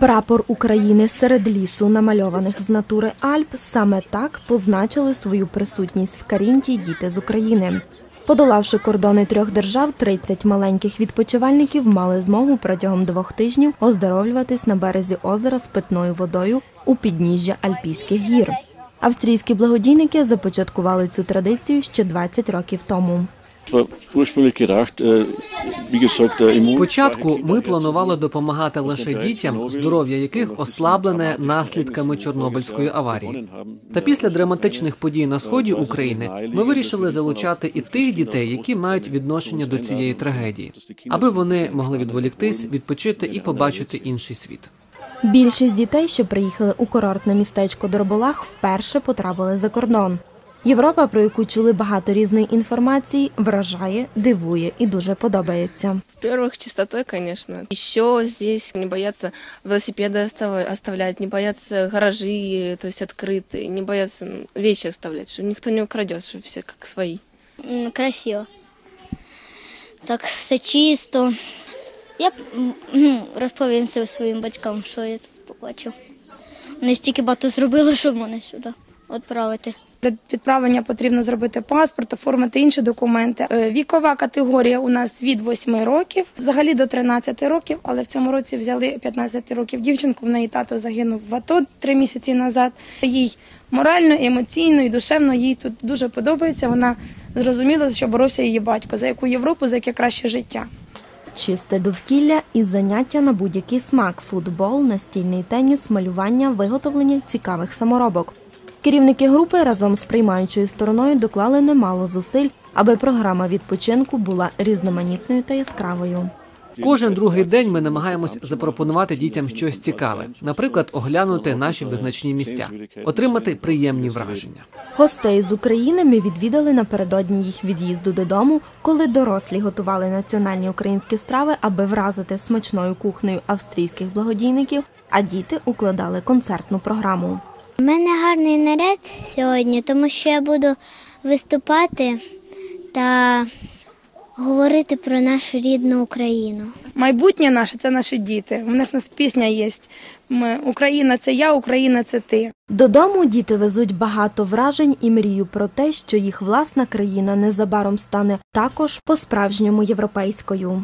Прапор України серед лісу, намальованих з натури Альп, саме так позначили свою присутність в Карінті діти з України. Подолавши кордони трьох держав, 30 маленьких відпочивальників мали змогу протягом двох тижнів оздоровлюватись на березі озера з питною водою у підніжжя Альпійських гір. Австрійські благодійники започаткували цю традицію ще 20 років тому. Immun. Спочатку ми планували допомагати лише дітям, здоров'я яких ослаблене наслідками Чорнобильської аварії. Та після драматичних подій на сході України ми вирішили залучати і тих дітей, які мають відношення до цієї трагедії, аби вони могли відволіктись, відпочити і побачити інший світ. Більшість дітей, що приїхали у курортне містечко Дорболах, вперше потрапили за кордон. Європа, про яку чули багато різної інформації, вражає, дивує і дуже подобається. Во-первых, чистотой, конечно. Еще здесь не боятся велосипеды остав- оставлять, не боятся гаражи, то есть открытые, не боятся м, вещи оставлять, что никто не украдет, что все как свои. М, красиво. Так, все чисто. Я б м, м, розповім це своїм батькам, що я тут побачив. Вони стільки багато зробили, щоб мене сюди відправити. Для відправлення потрібно зробити паспорт, оформити інші документи. Е, Вікова категорія у нас від 8 років, взагалі до 13 років, але в цьому році взяли 15 років дівчинку. В неї тато загинув в АТО три місяці назад. Їй морально, емоційно і душевно їй тут дуже подобається. Вона зрозуміла, що боровся її батько, за яку Європу, за яке краще життя. Чисте довкілля і заняття на будь-який смак: футбол, настільний теніс, малювання, виготовлення цікавих саморобок. Керівники групи разом з приймаючою стороною доклали немало зусиль, аби програма відпочинку була різноманітною та яскравою. Кожен другий день ми намагаємось запропонувати дітям щось цікаве, наприклад, оглянути наші визначні місця, отримати приємні враження. Гостей з України ми відвідали напередодні їх від'їзду додому, коли дорослі готували національні українські страви, аби вразити смачною кухнею австрійських благодійників, а діти укладали концертну програму. У мене гарний наряд сьогодні, тому що я буду виступати та говорити про нашу рідну Україну. Майбутнє наше це наші діти. У них у нас пісня є. Ми, Україна це я, Україна це ти. Додому діти везуть багато вражень і мрію про те, що їх власна країна незабаром стане також по-справжньому європейською.